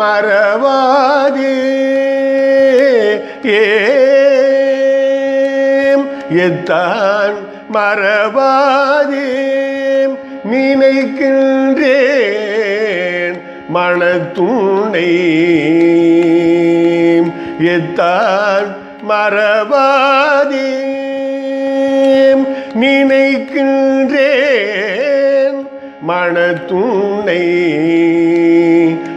மறவாதே. ஏத்தான் எத்தான் மறவாதே. நினைக்கின்றேன் மனத்துணை எத்தான் மறவாதே. நினைக்கின்றேன் மனத்துணை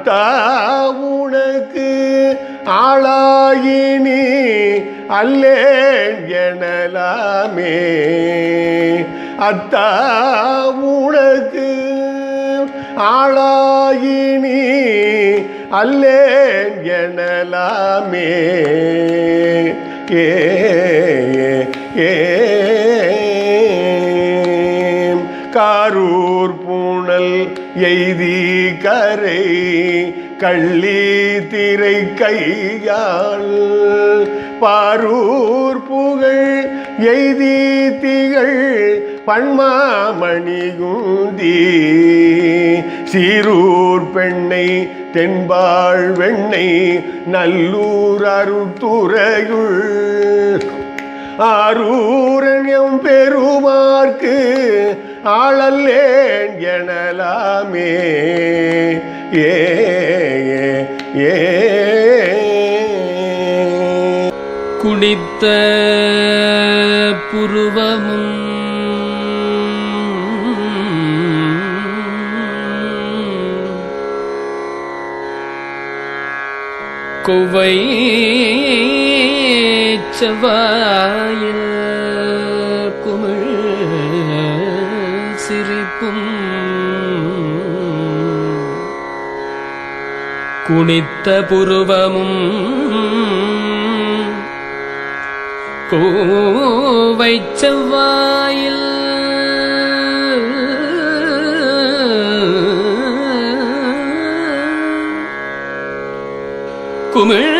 அத்தா உனக்கு ஆளாயினி அல்லேன் எனலாமே. அத்தா உனக்கு ஆளாயினி அல்லேன் எனலாமே. ஏ ஏ. காரூர் பூணல் எய்தி கரை கள்ளி திரை கையால். பாரூர் புகழ் எய்தி திகழ் பன்மாமணி குந்தி சீரூர் பெண்ணை தென்பாள் வெண்ணை நல்லூர் அருத்துறையுள் ஆரூரன் எம் பெருமார்க்கு ஆளல்லேன் எனலாமே. ஏ ஏ, குடித்த புருவமும் கொவை செவ்வாயில் குமிழ் சிரிப்பும் குனித்த புருவமும் கோவை செவ்வாயில் குமிழ்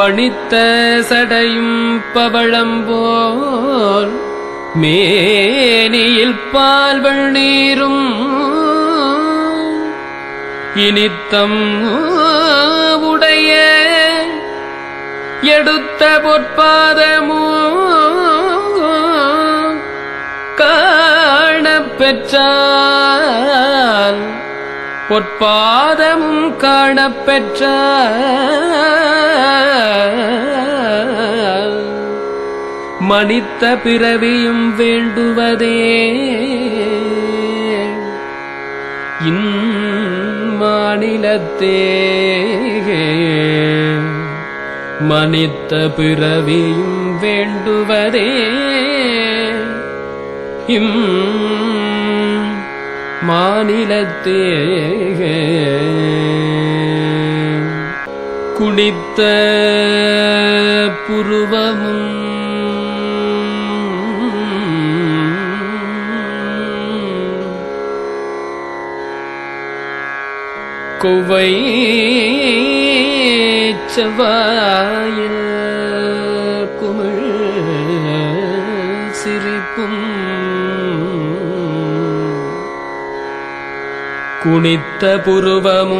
பணித்த சடையும் பவளம்போல் மேனியில் பால்வள் நீரும். இனித்தம் உடைய எடுத்த பொற்பாதமோ காணப் பெற்றால் பொற்பாதமும் காணப்பெற்ற மனித்த பிறவியும் வேண்டுவதே. இன்மாநிலத்தே மனித்த பிறவியும் வேண்டுவதே. இம் மாநிலத்தே குடித்த புருவமும் கொவ்வை செவ்வாயில் குமிழ் சிரிப்பும் குனித்த புருவமும்